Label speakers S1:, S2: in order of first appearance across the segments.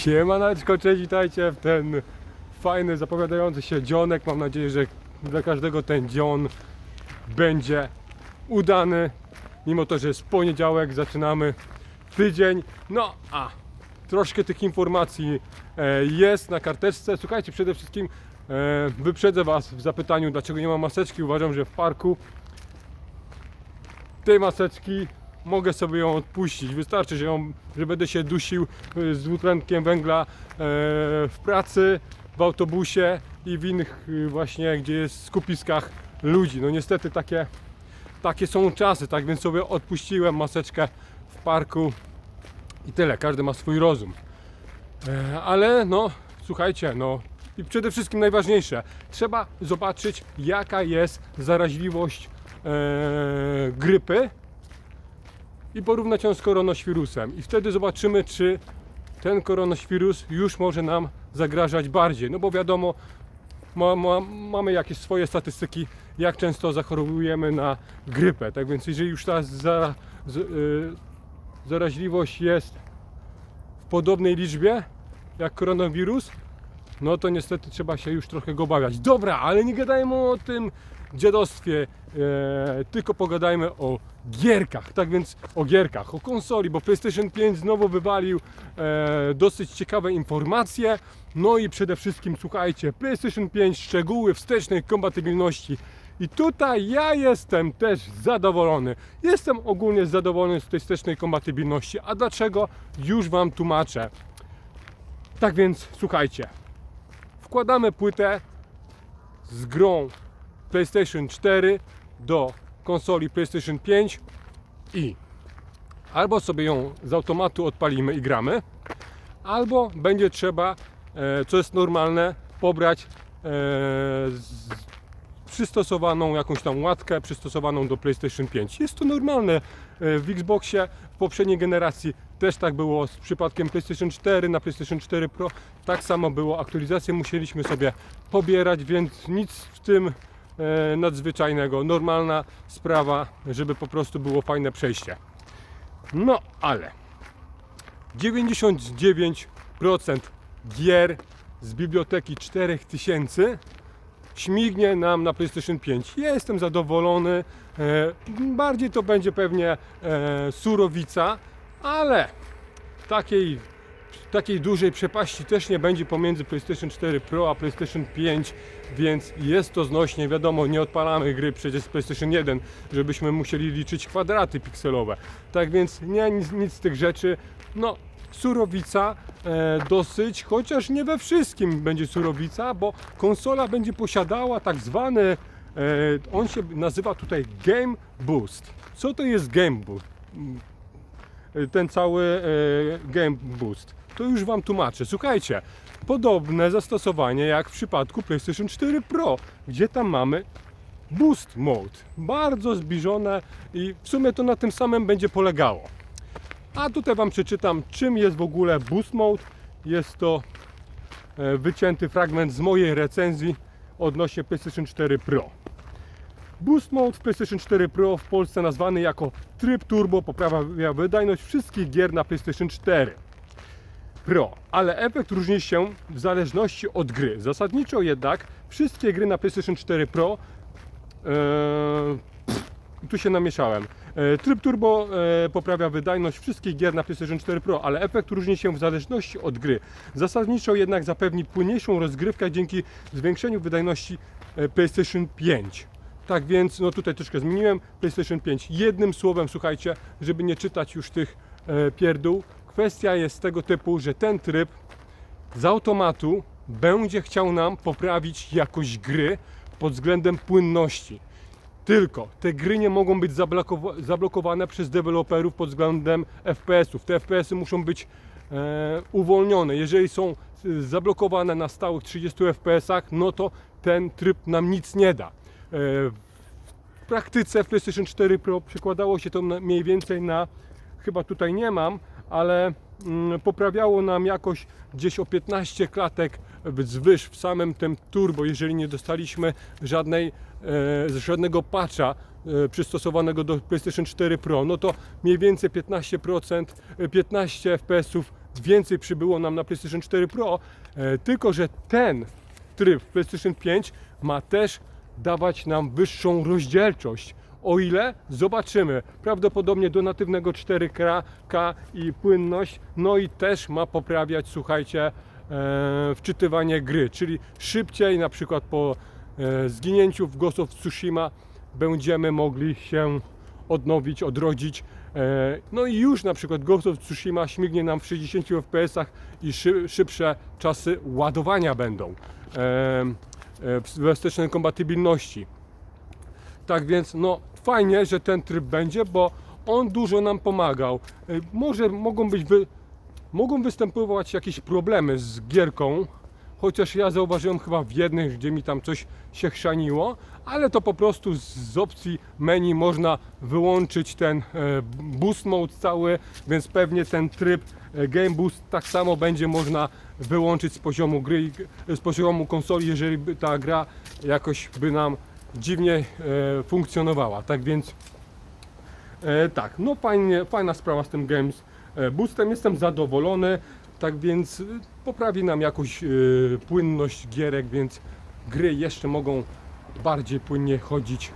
S1: Siemaneczko, cześć, witajcie w ten fajny, zapowiadający się dzionek. Mam nadzieję, że dla każdego ten dzion będzie udany. Mimo to, że jest poniedziałek, zaczynamy tydzień. No a troszkę tych informacji e, jest na karteczce. Słuchajcie, przede wszystkim e, wyprzedzę Was w zapytaniu, dlaczego nie ma maseczki. Uważam, że w parku tej maseczki mogę sobie ją odpuścić. Wystarczy, że, ją, że będę się dusił y, z dwutlenkiem węgla e, w pracy, w autobusie i w innych y, właśnie, gdzie jest skupiskach ludzi. No niestety takie, takie są czasy, tak więc sobie odpuściłem maseczkę w parku i tyle. Każdy ma swój rozum. E, Ale no, słuchajcie, no i przede wszystkim najważniejsze, trzeba zobaczyć jaka jest zaraźliwość e, grypy i porównać ją z koronavirusem. I wtedy zobaczymy, czy ten koronawirus już może nam zagrażać bardziej. No bo wiadomo, ma, ma, mamy jakieś swoje statystyki, jak często zachorujemy na grypę. Tak więc jeżeli już ta za, z, y, zaraźliwość jest w podobnej liczbie jak koronawirus, no to niestety trzeba się już trochę go obawiać. Dobra, ale nie gadajmy o tym dziadostwie, e, tylko pogadajmy o gierkach. Tak więc o gierkach, o konsoli, bo PlayStation 5 znowu wywalił e, dosyć ciekawe informacje. No i przede wszystkim słuchajcie, PlayStation 5 szczegóły wstecznej kompatybilności. I tutaj ja jestem też zadowolony. Jestem ogólnie zadowolony z tej wstecznej kompatybilności. A dlaczego? Już Wam tłumaczę. Tak więc słuchajcie, wkładamy płytę z grą PlayStation 4 do konsoli PlayStation 5 i albo sobie ją z automatu odpalimy i gramy, albo będzie trzeba, e, co jest normalne, pobrać e, przystosowaną jakąś tam łatkę przystosowaną do PlayStation 5. Jest to normalne e, w Xboxie w poprzedniej generacji też tak było z przypadkiem PlayStation 4 na PlayStation 4 Pro. Tak samo było, aktualizacje musieliśmy sobie pobierać, więc nic w tym e, nadzwyczajnego. Normalna sprawa, żeby po prostu było fajne przejście. No ale 99% gier z biblioteki 4000 śmignie nam na PlayStation 5. Ja jestem zadowolony. E, bardziej to będzie pewnie e, surowica, ale takiej, takiej dużej przepaści też nie będzie pomiędzy PlayStation 4 Pro a PlayStation 5, więc jest to znośnie. Wiadomo, nie odpalamy gry przecież z PlayStation 1, żebyśmy musieli liczyć kwadraty pikselowe. Tak więc nie nic, nic z tych rzeczy. No, surowica e, dosyć, chociaż nie we wszystkim będzie surowica, bo konsola będzie posiadała tak zwany, e, on się nazywa tutaj Game Boost. Co to jest Game Boost? E, Ten cały e, Game Boost. To już Wam tłumaczę. Słuchajcie, podobne zastosowanie jak w przypadku PlayStation 4 Pro, gdzie tam mamy Boost Mode. Bardzo zbliżone i w sumie to na tym samym będzie polegało. A tutaj Wam przeczytam, czym jest w ogóle Boost Mode. Jest to e, wycięty fragment z mojej recenzji odnośnie PlayStation 4 Pro. Boost Mode w PlayStation 4 Pro w Polsce nazwany jako tryb turbo poprawia wydajność wszystkich gier na PlayStation 4 Pro, ale efekt różni się w zależności od gry. Zasadniczo jednak wszystkie gry na PlayStation 4 Pro pff, tu się namieszałem. Eee, Tryb turbo e, poprawia wydajność wszystkich gier na PlayStation 4 Pro, ale efekt różni się w zależności od gry. Zasadniczo jednak zapewni płynniejszą rozgrywkę dzięki zwiększeniu wydajności e, PlayStation 5. Tak więc, no tutaj troszkę zmieniłem PlayStation 5. Jednym słowem, słuchajcie, żeby nie czytać już tych e, pierdół, kwestia jest tego typu, że ten tryb z automatu będzie chciał nam poprawić jakość gry pod względem płynności. Tylko te gry nie mogą być zablokowa- zablokowane przez deweloperów pod względem FPS-ów. Te FPS-y muszą być e, uwolnione. Jeżeli są e, zablokowane na stałych 30 FPS-ach, no to ten tryb nam nic nie da. E, w praktyce w PlayStation 4 Pro przekładało się to mniej więcej na, chyba tutaj nie mam, ale mm, poprawiało nam jakoś gdzieś o 15 klatek wzwyż w samym tym turbo, jeżeli nie dostaliśmy żadnej, e, żadnego patcha e, przystosowanego do PlayStation 4 Pro, no to mniej więcej 15%, e, 15 FPS-ów więcej przybyło nam na PlayStation 4 Pro, tylko że ten tryb w PlayStation 5 ma też dawać nam wyższą rozdzielczość. O ile zobaczymy, prawdopodobnie do natywnego 4K K i płynność, no i też ma poprawiać, słuchajcie, e, wczytywanie gry, czyli szybciej, na przykład po e, zginięciu w Ghost of Tsushima będziemy mogli się odnowić, odrodzić. E, No i już na przykład Ghost of Tsushima śmignie nam w 60 fps i szy, szybsze czasy ładowania będą e, wstecznej kompatybilności. Tak więc no fajnie, że ten tryb będzie, bo on dużo nam pomagał. E, Może mogą być wy, mogą występować jakieś problemy z gierką, chociaż ja zauważyłem chyba w jednych, gdzie mi tam coś się chrzaniło, ale to po prostu z, opcji menu można wyłączyć ten e, boost mode cały, więc pewnie ten tryb e, game boost tak samo będzie można wyłączyć z poziomu gry, i- z poziomu konsoli, jeżeli by ta gra jakoś by nam dziwnie e, funkcjonowała. Tak więc E, tak, no fajnie, fajna sprawa z tym Games e, Boostem, jestem zadowolony, tak więc e, poprawi nam jakąś e, płynność gierek, więc gry jeszcze mogą bardziej płynnie chodzić,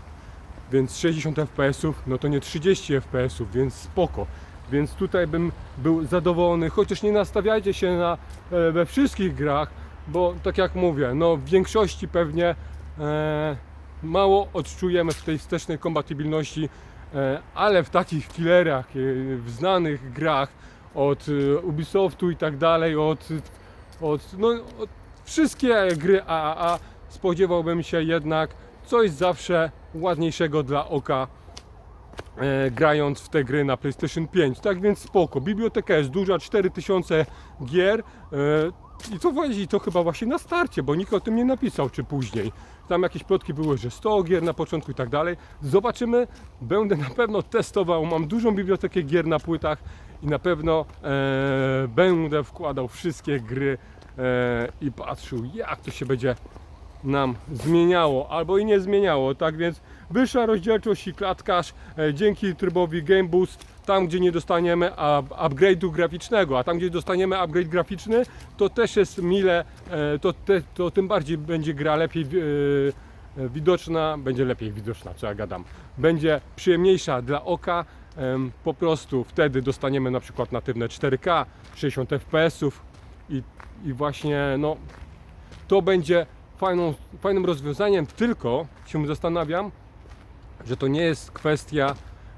S1: więc 60 fps, no to nie 30 fps, więc spoko. Więc tutaj bym był zadowolony, chociaż nie nastawiajcie się na e, we wszystkich grach, bo tak jak mówię, no w większości pewnie e, mało odczujemy w tej wstecznej kompatybilności, e, ale w takich killerach, e, w znanych grach od e, Ubisoftu i tak dalej, od, od, no, od wszystkie gry AAA spodziewałbym się jednak coś zawsze ładniejszego dla oka e, grając w te gry na PlayStation 5. Tak więc spoko. Biblioteka jest duża, 4000 gier. E, I to właśnie to chyba właśnie na starcie, bo nikt o tym nie napisał, czy później. Tam jakieś plotki były, że 100 gier na początku i tak dalej. Zobaczymy. Będę na pewno testował. Mam dużą bibliotekę gier na płytach i na pewno e, będę wkładał wszystkie gry e, i patrzył, jak to się będzie nam zmieniało albo i nie zmieniało. Tak więc wyższa rozdzielczość i klatkarz e, dzięki trybowi Game Boost tam gdzie nie dostaniemy up- upgrade'u graficznego, a tam gdzie dostaniemy upgrade graficzny to też jest mile, e, to, te, to tym bardziej będzie gra lepiej e, widoczna, będzie lepiej widoczna, co ja gadam, będzie przyjemniejsza dla oka, po prostu wtedy dostaniemy na przykład natywne 4K, 60 fps i, i właśnie no to będzie fajną, fajnym rozwiązaniem, tylko się zastanawiam, że to nie jest kwestia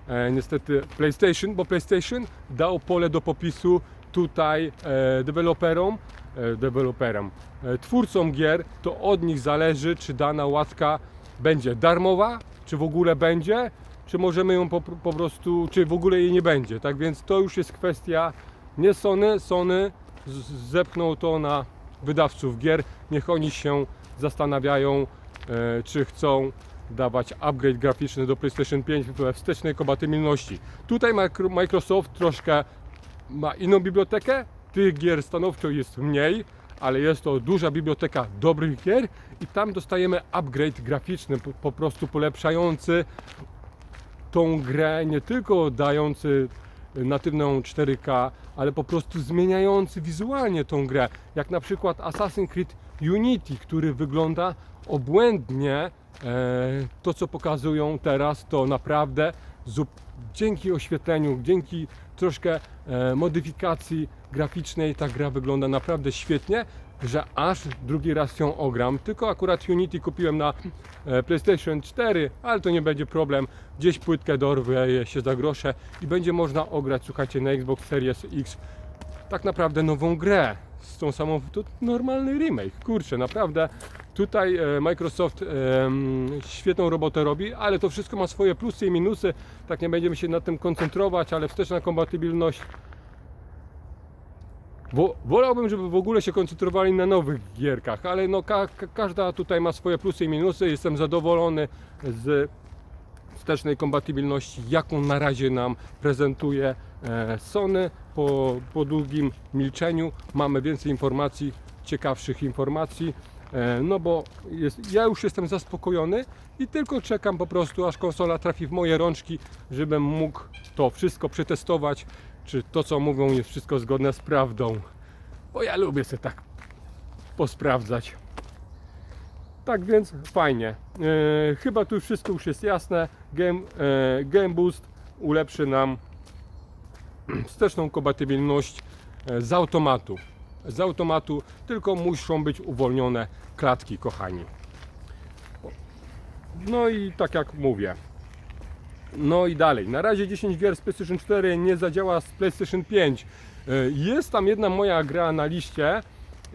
S1: e, niestety PlayStation, bo PlayStation dał pole do popisu tutaj e, deweloperom, e, deweloperom, e, twórcom gier, to od nich zależy, czy dana łatka będzie darmowa, czy w ogóle będzie, czy możemy ją po, po prostu, czy w ogóle jej nie będzie. Tak więc to już jest kwestia nie Sony, Sony z- zepchnął to na wydawców gier, niech oni się zastanawiają, e, czy chcą dawać upgrade graficzny do PlayStation 5 we wstecznej kompatybilności. Tutaj Micro- Microsoft troszkę ma inną bibliotekę, tych gier stanowczo jest mniej, ale jest to duża biblioteka dobrych gier i tam dostajemy upgrade graficzny, po, po prostu polepszający tą grę, nie tylko dający natywną 4K, ale po prostu zmieniający wizualnie tą grę. Jak na przykład Assassin's Creed Unity, który wygląda obłędnie. E, to, co pokazują teraz, to naprawdę dzięki oświetleniu, dzięki troszkę e, modyfikacji graficznej ta gra wygląda naprawdę świetnie, że aż drugi raz ją ogram. Tylko akurat Unity kupiłem na e, PlayStation 4, ale to nie będzie problem. Gdzieś płytkę dorwę się za grosze i będzie można ograć, słuchajcie, na Xbox Series X tak naprawdę nową grę z tą samą, to normalny remake, kurczę, naprawdę tutaj e, Microsoft świetną robotę robi, ale to wszystko ma swoje plusy i minusy, tak nie będziemy się nad tym koncentrować, ale wsteczna kompatybilność Wo, wolałbym, żeby w ogóle się koncentrowali na nowych gierkach, ale no ka, każda tutaj ma swoje plusy i minusy. Jestem zadowolony z wstecznej kompatybilności, jaką na razie nam prezentuje e, Sony. Po, po długim milczeniu mamy więcej informacji, ciekawszych informacji. E, no bo jest, ja już jestem zaspokojony i tylko czekam po prostu, aż konsola trafi w moje rączki, żebym mógł to wszystko przetestować czy to co mówią jest wszystko zgodne z prawdą. Bo ja lubię sobie tak posprawdzać. Tak więc fajnie. E, chyba tu wszystko już jest jasne. Game, Game Boost ulepszy nam wsteczną kompatybilność e, z automatu. Z automatu tylko muszą być uwolnione klatki, kochani. No i tak jak mówię. No i dalej. Na razie 10 gier z PlayStation 4 nie zadziała z PlayStation 5. E, Jest tam jedna moja gra na liście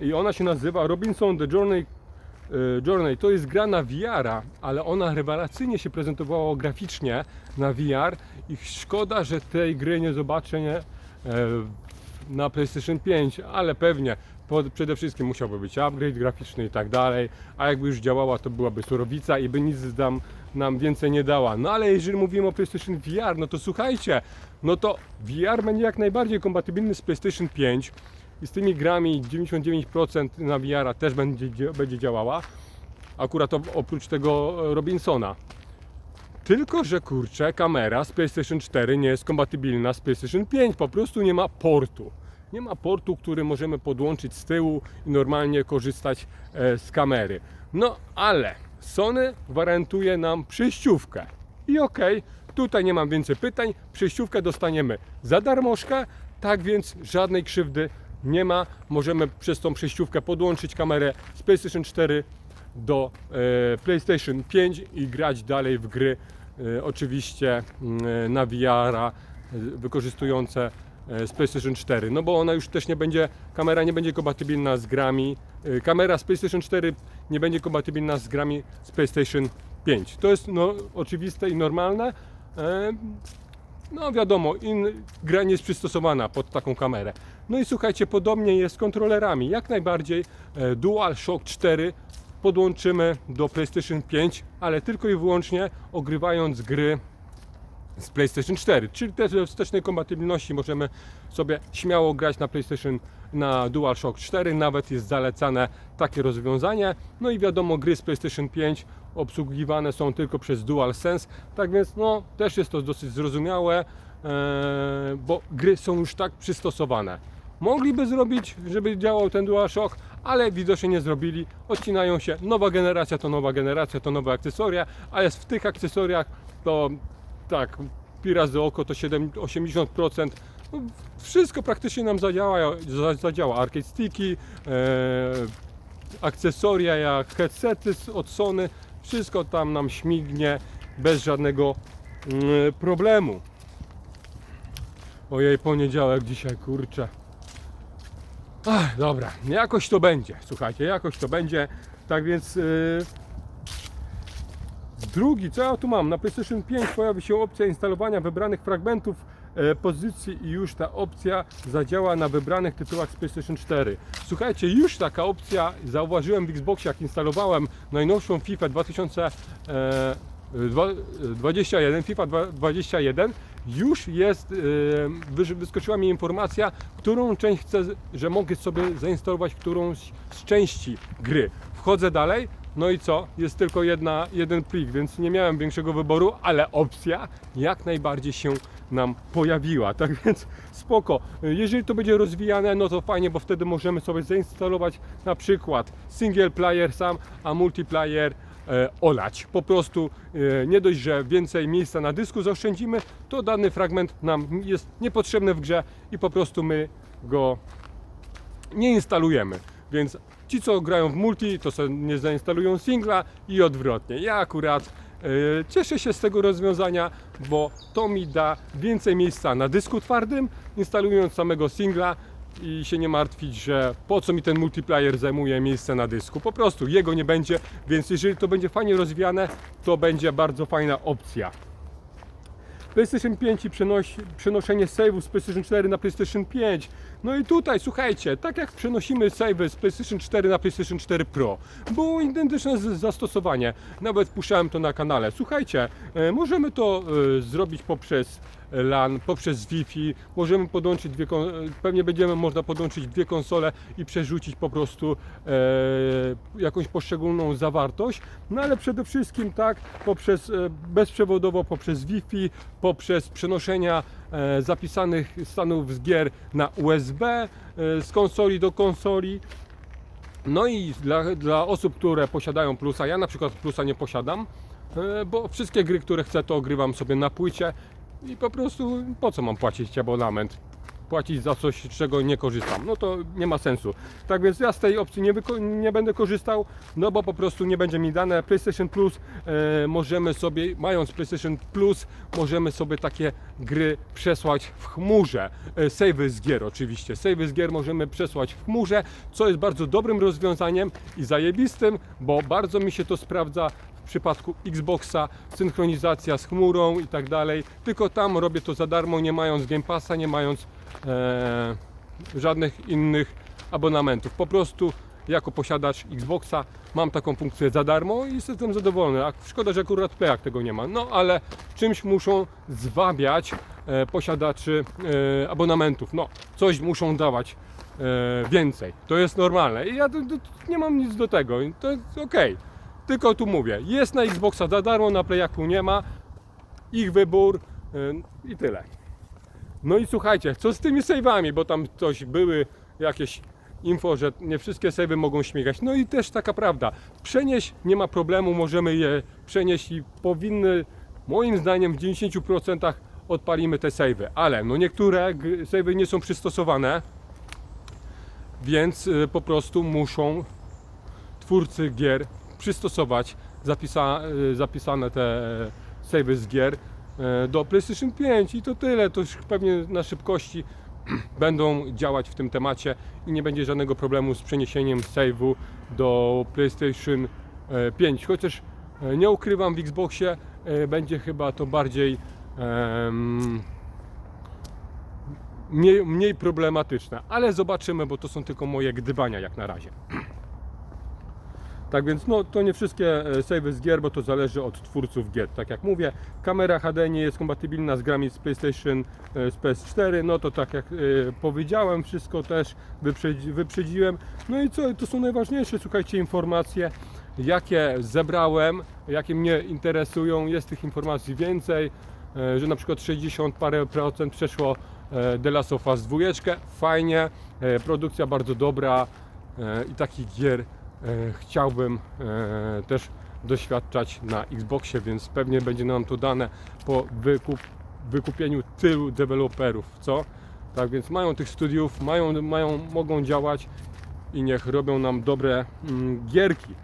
S1: i ona się nazywa Robinson The Journey. e, Journey to jest gra na VR, ale ona rewelacyjnie się prezentowała graficznie na VR i szkoda, że tej gry nie zobaczę nie, e, na PlayStation 5, ale pewnie przede wszystkim musiałby być upgrade graficzny i tak dalej, a jakby już działała to byłaby surowica i by nic nam, nam więcej nie dała. No ale jeżeli mówimy o PlayStation VR, no to słuchajcie, no to VR będzie jak najbardziej kompatybilny z PlayStation 5 i z tymi grami 99% na VR też będzie, będzie działała. Akurat oprócz tego e, Robinsona. Tylko, że kurczę, kamera z PlayStation 4 nie jest kompatybilna z PlayStation 5, po prostu nie ma portu. Nie ma portu, który możemy podłączyć z tyłu i normalnie korzystać e, z kamery. No ale Sony gwarantuje nam przejściówkę. I okej, tutaj nie mam więcej pytań, przejściówkę dostaniemy za darmożkę, tak więc żadnej krzywdy nie ma. Możemy przez tą przejściówkę podłączyć kamerę z PlayStation 4 do e, PlayStation 5 i grać dalej w gry, e, oczywiście mm, na VR-a wykorzystujące z PlayStation 4. No bo ona już też nie będzie, kamera nie będzie kompatybilna z grami, e, kamera z PlayStation 4 nie będzie kompatybilna z grami z PlayStation 5. To jest no, oczywiste i normalne. E, no wiadomo, in, gra nie jest przystosowana pod taką kamerę. No i słuchajcie, podobnie jest z kontrolerami. Jak najbardziej e, DualShock 4 podłączymy do PlayStation 5, ale tylko i wyłącznie ogrywając gry z PlayStation 4, czyli też we wstecznej kompatybilności możemy sobie śmiało grać na PlayStation na DualShock 4, nawet jest zalecane takie rozwiązanie. No i wiadomo, gry z PlayStation 5 obsługiwane są tylko przez DualSense, tak więc no też jest to dosyć zrozumiałe, e, bo gry są już tak przystosowane. Mogliby zrobić, żeby działał ten DualShock, ale widocznie nie zrobili. Odcinają się. Nowa generacja to nowa generacja, to nowe akcesoria, ale w tych akcesoriach to tak, pi razy oko to 7, 80%. No, wszystko praktycznie nam zadziała, za- zadziała. Arcade sticki, e, akcesoria jak headsety od Sony, wszystko tam nam śmignie bez żadnego mm, problemu. Ojej, poniedziałek dzisiaj, kurczę. Ach, dobra, jakoś to będzie, słuchajcie, jakoś to będzie. Tak więc yy, drugi, co ja tu mam? Na PlayStation 5 pojawi się opcja instalowania wybranych fragmentów e, pozycji i już ta opcja zadziała na wybranych tytułach z PlayStation 4. Słuchajcie, już taka opcja zauważyłem w Xboxie, jak instalowałem najnowszą FIFA 2021, FIFA 21, już jest, e, wyskoczyła mi informacja, którą część chcę, że mogę sobie zainstalować którąś z części gry. Wchodzę dalej, no i co? Jest tylko jedna, jeden plik, więc nie miałem większego wyboru, ale opcja jak najbardziej się nam pojawiła. Tak więc spoko. Jeżeli to będzie rozwijane, no to fajnie, bo wtedy możemy sobie zainstalować na przykład single player sam, a multiplayer e, olać. Po prostu e, nie dość, że więcej miejsca na dysku zaoszczędzimy, to dany fragment nam jest niepotrzebny w grze i po prostu my go nie instalujemy. Więc ci, co grają w multi, to sobie nie zainstalują singla i odwrotnie. Ja akurat e, cieszę się z tego rozwiązania, bo to mi da więcej miejsca na dysku twardym, instalując samego singla i się nie martwić, że po co mi ten multiplayer zajmuje miejsce na dysku. Po prostu jego nie będzie, więc jeżeli to będzie fajnie rozwijane, to będzie bardzo fajna opcja. PlayStation 5 i przenosi, przenoszenie save'ów z PlayStation 4 na PlayStation 5. No i tutaj, słuchajcie, tak jak przenosimy save'y z PlayStation 4 na PlayStation 4 Pro, było identyczne zastosowanie. Nawet puszczałem to na kanale. Słuchajcie, e, możemy to e, zrobić poprzez LAN, poprzez Wi-Fi. Możemy podłączyć dwie, e, pewnie będziemy można podłączyć dwie konsole i przerzucić po prostu e, jakąś poszczególną zawartość. No ale przede wszystkim tak, poprzez e, bezprzewodowo, poprzez Wi-Fi, poprzez przenoszenia e, zapisanych stanów z gier na USB, e, z konsoli do konsoli. No i dla, dla osób, które posiadają plusa, ja na przykład plusa nie posiadam, e, bo wszystkie gry, które chcę, to ogrywam sobie na płycie i po prostu po co mam płacić abonament? Płacić za coś, czego nie korzystam. No to nie ma sensu. Tak więc ja z tej opcji nie, nie będę korzystał, no bo po prostu nie będzie mi dane. PlayStation Plus e, możemy sobie, mając PlayStation Plus, możemy sobie takie gry przesłać w chmurze. E, savey z gier oczywiście. Savey z gier możemy przesłać w chmurze, co jest bardzo dobrym rozwiązaniem i zajebistym, bo bardzo mi się to sprawdza w przypadku Xboxa, synchronizacja z chmurą i tak dalej. Tylko tam robię to za darmo, nie mając Game Passa, nie mając e, żadnych innych abonamentów. Po prostu jako posiadacz Xboxa mam taką funkcję za darmo i jestem zadowolony. A szkoda, że akurat playach tego nie ma. No ale czymś muszą zwabiać e, posiadaczy e, abonamentów. No, coś muszą dawać e, więcej. To jest normalne. I ja nie mam nic do tego. To jest okej. Tylko tu mówię, jest na Xboxa za darmo, na Playaku nie ma. Ich wybór e, i tyle. No i słuchajcie, co z tymi save'ami, bo tam coś były jakieś info, że nie wszystkie save'y mogą śmigać. No i też taka prawda. Przenieść nie ma problemu, możemy je przenieść i powinny, moim zdaniem w 90% odpalimy te save'y. Ale no niektóre save'y nie są przystosowane, więc y, po prostu muszą twórcy gier przystosować zapisa, y, zapisane te savey z gier y, do PlayStation 5 i to tyle. To już pewnie na szybkości będą działać w tym temacie i nie będzie żadnego problemu z przeniesieniem save'u do PlayStation e, 5. Chociaż e, nie ukrywam w Xboxie e, będzie chyba to bardziej em, mniej, mniej problematyczne, ale zobaczymy, bo to są tylko moje gdybania jak na razie. Tak więc no, to nie wszystkie e, savey z gier, bo to zależy od twórców gier. Tak jak mówię, kamera HD nie jest kompatybilna z grami z PlayStation, e, z PS4, no to tak jak e, powiedziałem, wszystko też wyprzedzi, wyprzedziłem. No i co, to są najważniejsze, słuchajcie, informacje, jakie zebrałem, jakie mnie interesują. Jest tych informacji więcej, że na przykład 60 parę procent przeszło The Last of Us 2, fajnie, produkcja bardzo dobra i takich gier chciałbym e, też doświadczać na Xboxie, więc pewnie będzie nam to dane po wykup, wykupieniu tylu deweloperów, co? Tak więc mają tych studiów, mają, mają, mogą działać i niech robią nam dobre mm, gierki.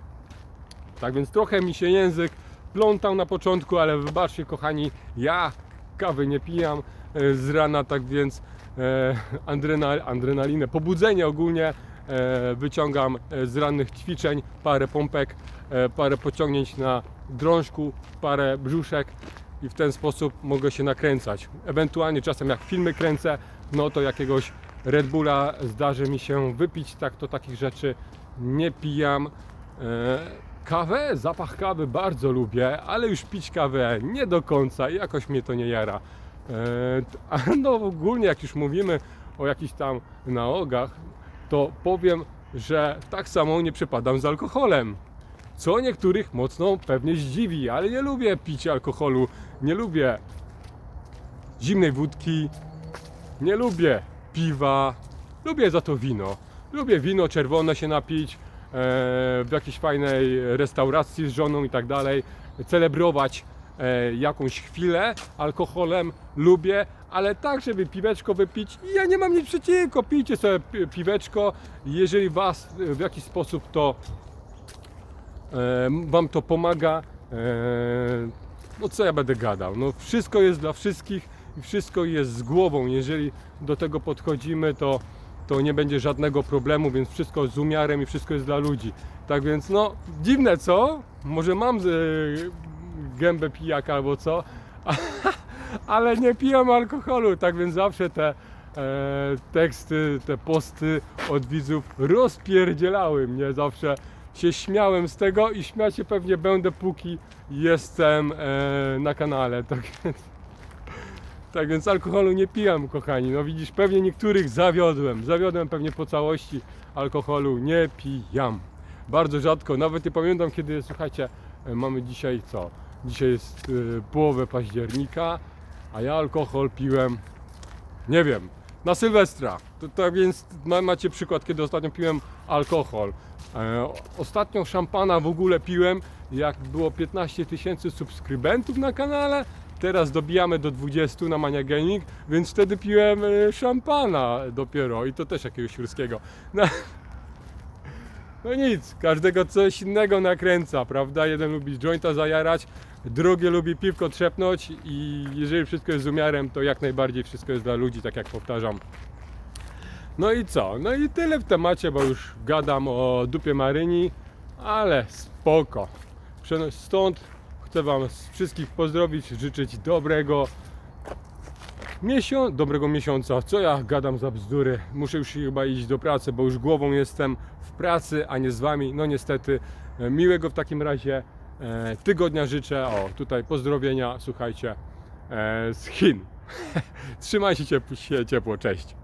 S1: Tak więc trochę mi się język plątał na początku, ale wybaczcie kochani, ja kawy nie pijam e, z rana, tak więc e, adrenal, adrenalinę, pobudzenie ogólnie e, wyciągam e, z rannych ćwiczeń, parę pompek, e, parę pociągnięć na drążku, parę brzuszek i w ten sposób mogę się nakręcać. Ewentualnie czasem jak filmy kręcę, no to jakiegoś Red Bulla zdarzy mi się wypić, tak to takich rzeczy nie pijam. E, Kawę, zapach kawy bardzo lubię, ale już pić kawę nie do końca, jakoś mnie to nie jara. E, a no ogólnie jak już mówimy o jakichś tam nałogach, to powiem, że tak samo nie przepadam z alkoholem. Co niektórych mocno pewnie zdziwi, ale nie lubię pić alkoholu, nie lubię zimnej wódki, nie lubię piwa, lubię za to wino. Lubię wino czerwone się napić e, w jakiejś fajnej restauracji z żoną i tak dalej, celebrować e, jakąś chwilę alkoholem, lubię, ale tak, żeby piweczko wypić, ja nie mam nic przeciwko, pijcie sobie pi- piweczko, jeżeli Was e, w jakiś sposób to e, Wam to pomaga, e, no co ja będę gadał, no wszystko jest dla wszystkich i wszystko jest z głową, jeżeli do tego podchodzimy, to, to nie będzie żadnego problemu, więc wszystko z umiarem i wszystko jest dla ludzi. Tak więc no, dziwne co? Może mam e, gębę pijaka albo co, ale nie pijam alkoholu, tak więc zawsze te e, teksty, te posty od widzów rozpierdzielały mnie, zawsze się śmiałem z tego i śmiać się pewnie będę póki jestem e, na kanale, tak więc tak więc alkoholu nie pijam, kochani. No widzisz, pewnie niektórych zawiodłem. Zawiodłem pewnie po całości. Alkoholu nie pijam. Bardzo rzadko. Nawet nie pamiętam kiedy, słuchajcie, e, mamy dzisiaj co? Dzisiaj jest e, połowę października, a ja alkohol piłem nie wiem, na Sylwestra. To, to więc ma, macie przykład, kiedy ostatnio piłem alkohol. E, ostatnio szampana w ogóle piłem, jak było 15 tysięcy subskrybentów na kanale. Teraz dobijamy do 20 na Maniagenik, więc wtedy piłem e, szampana dopiero i to też jakiegoś ruskiego. No, no nic, każdego coś innego nakręca, prawda? Jeden lubi jointa zajarać, drugi lubi piwko trzepnąć i jeżeli wszystko jest z umiarem, to jak najbardziej wszystko jest dla ludzi, tak jak powtarzam. No i co? No i tyle w temacie, bo już gadam o dupie Maryni, ale spoko. Stąd chcę Wam wszystkich pozdrowić, życzyć dobrego miesiąc, dobrego miesiąca. Co ja gadam za bzdury? Muszę już chyba iść do pracy, bo już głową jestem pracy, a nie z Wami. No niestety, e, miłego w takim razie e, tygodnia życzę. O, tutaj pozdrowienia, słuchajcie, e, z Chin. Trzymajcie się ciepło, cześć.